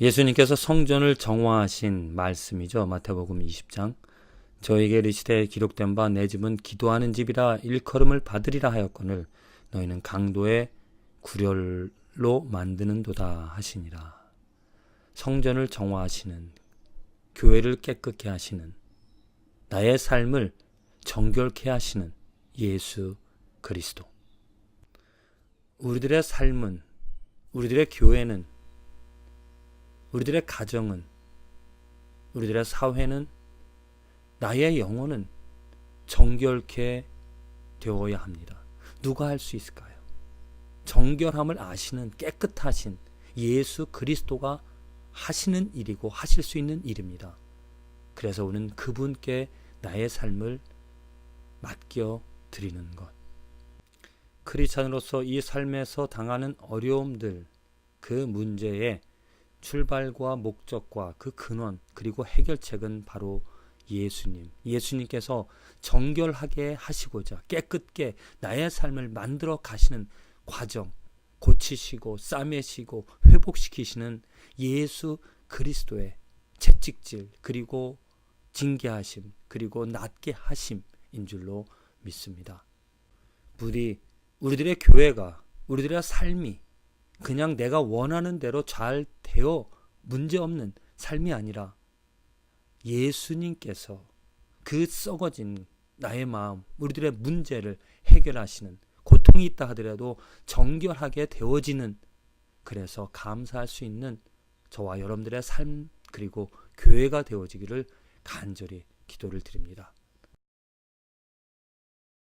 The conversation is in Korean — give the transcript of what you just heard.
예수님께서 성전을 정화하신 말씀이죠. 마태복음 20장. 저에게 이르시되 기록된 바 내 집은 기도하는 집이라 일컬음을 받으리라 하였거늘 너희는 강도의 구렬로 만드는 도다 하시니라. 성전을 정화하시는 교회를 깨끗게 하시는 나의 삶을 정결케 하시는 예수 그리스도. 우리들의 삶은 우리들의 교회는 우리들의 가정은 우리들의 사회는 나의 영혼은 정결케 되어야 합니다. 누가 할 수 있을까요? 정결함을 아시는 깨끗하신 예수 그리스도가 하시는 일이고 하실 수 있는 일입니다. 그래서 우리는 그분께 나의 삶을 맡겨 드리는 것. 크리스찬으로서 이 삶에서 당하는 어려움들, 그 문제의 출발과 목적과 그 근원, 그리고 해결책은 바로 예수님. 예수님께서 정결하게 하시고자 깨끗게 나의 삶을 만들어 가시는 과정, 고치시고 싸매시고 회복시키시는 예수 그리스도의 채찍질, 그리고 징계하심, 그리고 낫게 하심인 줄로 믿습니다. 부디 우리들의 교회가 우리들의 삶이 그냥 내가 원하는 대로 잘 되어 문제없는 삶이 아니라 예수님께서 그 썩어진 나의 마음, 우리들의 문제를 해결하시는 고통이 있다 하더라도 정결하게 되어지는 그래서 감사할 수 있는 저와 여러분들의 삶 그리고 교회가 되어지기를 간절히 기도를 드립니다.